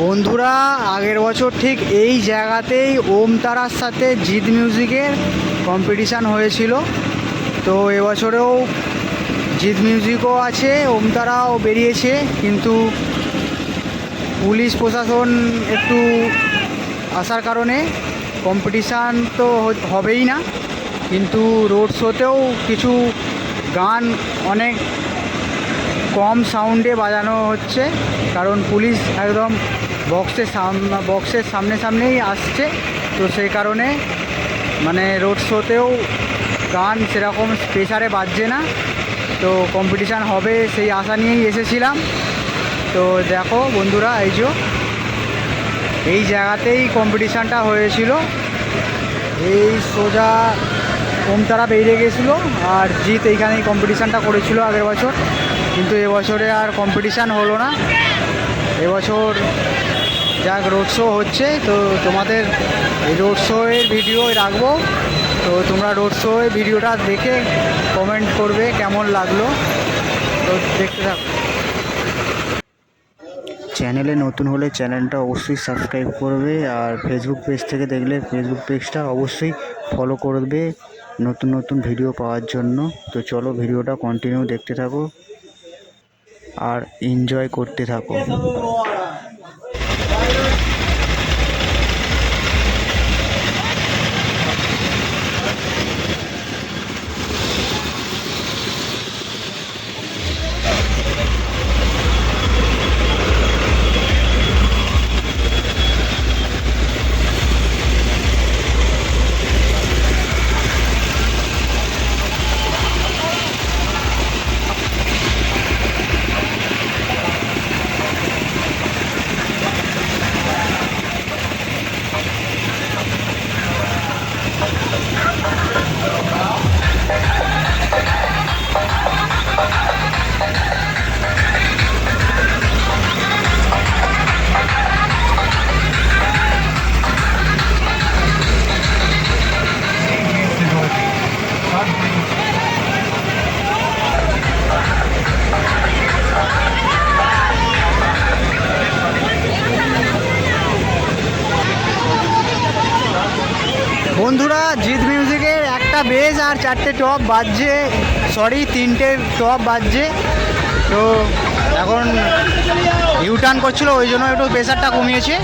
বন্ধুরা, আগের বছর ঠিক এই জায়গাতেই ওম তারার সাথে জিৎ মিউজিকের কম্পিটিশান হয়েছিল। তো এবছরেও জিৎ মিউজিকও আছে, ওম তারাও বেরিয়েছে, কিন্তু পুলিশ প্রশাসন একটু আসার কারণে কম্পিটিশান তো হবেই না। কিন্তু রোড শোতেও কিছু গান অনেক কম সাউন্ডে বাজানো হচ্ছে, কারণ পুলিশ একদম বক্সের বক্সের সামনে সামনেই আসছে। তো সেই কারণে মানে রোড শোতেও গান সেরকম স্পেশারে বাজছে না। তো কম্পিটিশান হবে সেই আশা নিয়েই এসেছিলাম। তো দেখো বন্ধুরা, এই যে এই জায়গাতেই কম্পিটিশানটা হয়েছিল। এই সোজা ওমতারা বেরিয়ে গেছিল আর জিৎ এইখানেই কম্পিটিশানটা করেছিল আগের বছর। কিন্তু এবছরে আর কম্পিটিশান হলো না। এবছর যাক রোড শো হচ্ছে, তো তোমাদের এই রোড শোয়ের ভিডিও রাখব। তো তোমরা রোড শোয়ের ভিডিওটা দেখে কমেন্ট করবে, কেমন লাগল। তো দেখতে থাকো। চ্যানেলে নতুন হলে চ্যানেলটা অবশ্যই সাবস্ক্রাইব করবে, আর ফেসবুক পেজ থেকে দেখলে ফেসবুক পেজটা অবশ্যই ফলো করবে নতুন নতুন ভিডিও পাওয়ার জন্য। তো চলো ভিডিওটা কন্টিনিউ দেখতে থাকো। আর এনজয় করতে থাকো। বন্ধুরা, জিৎ মিউজিকের একটা বেজ আর চারটে টপ বাজছে। সরি তিনটে টপ বাজছে। তো এখন ইউটার্ন করছিল, ওই জন্য একটু প্রেশারটা কমিয়েছে।